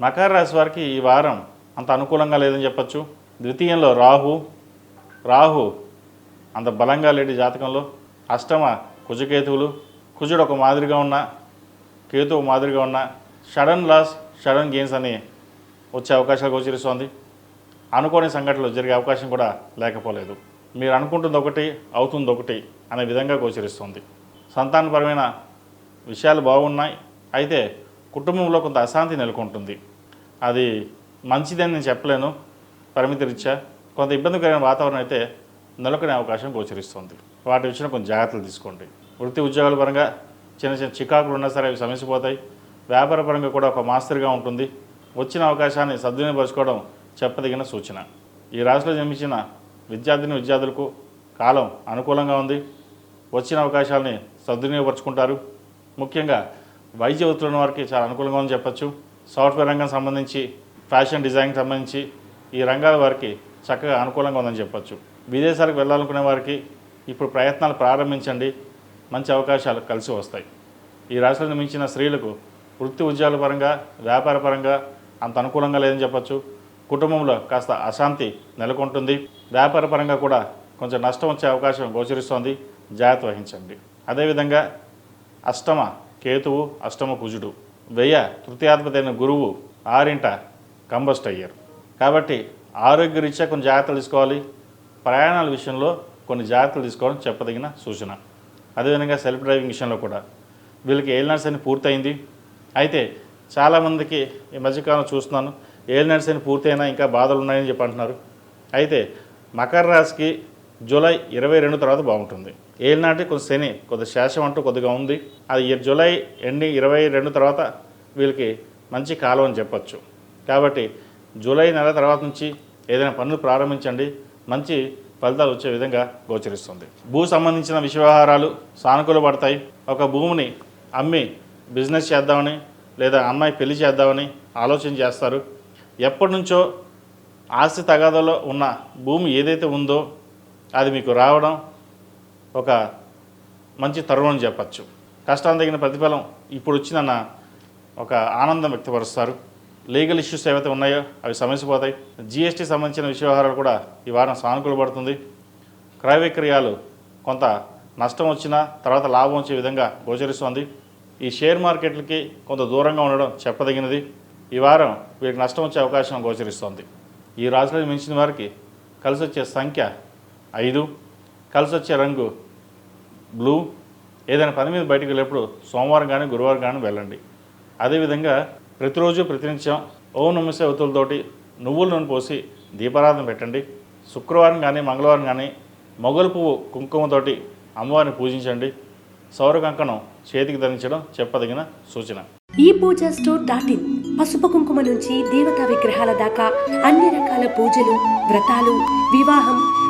మకర రాశి వారికి ఈ వారం అంత అనుకూలంగా లేదని చెప్పొచ్చు. ద్వితీయంలో రాహు. రాహు అంత బలంగా లేని జాతకంలో. అష్టమ కుజకేతువులు. కుజుడు ఒక మాదిరిగా ఉన్న కేతు ఒక మాదిరిగా ఉన్న షడన్ లాస్ షడన్ గెయిన్స్ అని వచ్చే అవకాశాలు గోచరిస్తోంది. అనుకోని సంఘటనలు జరిగే అవకాశం కూడా లేకపోలేదు. మీరు అనుకుంటుంది ఒకటి అవుతుంది ఒకటి అనే విధంగా గోచరిస్తుంది. సంతానపరమైన విషయాలు బాగున్నాయి. అయితే కుటుంబంలో కొంత అశాంతి నెలకొంటుంది. అది మంచిదని నేను చెప్పలేను. పరిమితి రీత్యా కొంత ఇబ్బందికరమైన వాతావరణం అయితే నెలకొనే అవకాశం గోచరిస్తుంది. వాటి విషయంలో కొంచెం జాగ్రత్తలు తీసుకోండి. వృత్తి ఉద్యోగాల పరంగా చిన్న చిన్న చికాకులు ఉన్నా సరే అవి సమసిపోతాయి. వ్యాపార పరంగా కూడా ఒక మాస్టర్గా ఉంటుంది. వచ్చిన అవకాశాన్ని సద్వినియోగపరచుకోవడం చెప్పదగిన సూచన. ఈ రాశిలో జన్మించిన విద్యార్థిని విద్యార్థులకు కాలం అనుకూలంగా ఉంది. వచ్చిన అవకాశాలని సద్వినియోగపరుచుకుంటారు. ముఖ్యంగా వైద్య వృత్తులు ఉన్న వారికి చాలా అనుకూలంగా ఉందని చెప్పచ్చు. సాఫ్ట్వేర్ రంగం సంబంధించి ఫ్యాషన్ డిజైన్కి సంబంధించి ఈ రంగాల వారికి చక్కగా అనుకూలంగా ఉందని చెప్పచ్చు. విదేశాలకు వెళ్ళాలనుకునే వారికి ఇప్పుడు ప్రయత్నాలు ప్రారంభించండి. మంచి అవకాశాలు కలిసి వస్తాయి. ఈ రాశులను మించిన స్త్రీలకు వృత్తి ఉద్యోగాల పరంగా వ్యాపార పరంగా అంత అనుకూలంగా లేదని చెప్పచ్చు. కుటుంబంలో కాస్త అశాంతి నెలకొంటుంది. వ్యాపార పరంగా కూడా కొంచెం నష్టం వచ్చే అవకాశం గోచరిస్తోంది. జాగ్రత్త వహించండి. అదేవిధంగా అష్టమ కేతువు అష్టమ కుజుడు. వెయ్య తృతీయాధిపతైన గురువు ఆరింట కంబస్ట్ అయ్యారు. కాబట్టి ఆరోగ్యరీత్యా కొన్ని జాగ్రత్తలు తీసుకోవాలి. ప్రయాణాల విషయంలో కొన్ని జాగ్రత్తలు తీసుకోవడం చెప్పదగిన సూచన. అదేవిధంగా సెల్ఫ్ డ్రైవింగ్ విషయంలో కూడా. వీళ్ళకి ఏలినర్స్ అని పూర్తయింది. అయితే చాలామందికి ఈ మధ్యకాలం చూస్తున్నాను. ఏలినర్స్ అని పూర్తయినా ఇంకా బాధలు ఉన్నాయని చెప్పి అంటున్నారు. అయితే మకర రాశికి జూలై ఇరవై రెండు తర్వాత బాగుంటుంది. ఏలినాటి కొంత శని కొద్ది శేషం అంటూ కొద్దిగా ఉంది. అది జూలై ఎండింగ్ ఇరవై రెండు తర్వాత వీళ్ళకి మంచి కాలం అని చెప్పచ్చు. కాబట్టి జూలై నెల తర్వాత నుంచి ఏదైనా పనులు ప్రారంభించండి. మంచి ఫలితాలు వచ్చే విధంగా గోచరిస్తుంది. భూ సంబంధించిన విషయ వ్యవహారాలు సానుకూల పడతాయి. ఒక భూమిని అమ్మి బిజినెస్ చేద్దామని లేదా అమ్మాయి పెళ్ళి చేద్దామని ఆలోచన చేస్తారు. ఎప్పటి నుంచో ఆస్తి తగాదాలో ఉన్న భూమి ఏదైతే ఉందో అది మీకు రావడం ఒక మంచి తరుణం చెప్పచ్చు. కష్టానికి తగిన ప్రతిఫలం ఇప్పుడు వచ్చిందన్న ఒక ఆనందం వ్యక్తపరుస్తారు. లీగల్ ఇష్యూస్ ఏవైతే ఉన్నాయో అవి సమస్యపోతాయి జిఎస్టీ సంబంధించిన విషయవహారాలు కూడా ఈ వారం సానుకూల పడుతుంది. క్రయ విక్రయాలు కొంత నష్టం వచ్చినా తర్వాత లాభం వచ్చే విధంగా గోచరిస్తోంది. ఈ షేర్ మార్కెట్లకి కొంత దూరంగా ఉండడం చెప్పదగినది. ఈ వారం వీరికి నష్టం వచ్చే అవకాశం గోచరిస్తోంది. ఈ రాశిలో మించిన వారికి కలిసి వచ్చే సంఖ్య ఐదు. కలిసి వచ్చే రంగు బ్లూ. ఏదైనా పని మీద బయటకు వెళ్ళేప్పుడు సోమవారం కానీ గురువారం కానీ వెళ్ళండి. అదేవిధంగా ప్రతిరోజు ప్రతినిత్యం ఓం నమసే ఒత్తులతోటి నువ్వుల నూనె పోసి దీపారాధన పెట్టండి. శుక్రవారం కానీ మంగళవారం కానీ మొగలు పువ్వు కుంకుమతోటి అమ్మవారిని పూజించండి. సౌర కంకణం చేతికి ధరించడం చెప్పదగిన సూచన. ఈ పూజ స్టోర్ డాట్ ఇన్. పసుపు కుంకుమ నుంచి దేవతా విగ్రహాల దాకా అన్ని రకాల పూజలు వ్రతాలు వివాహం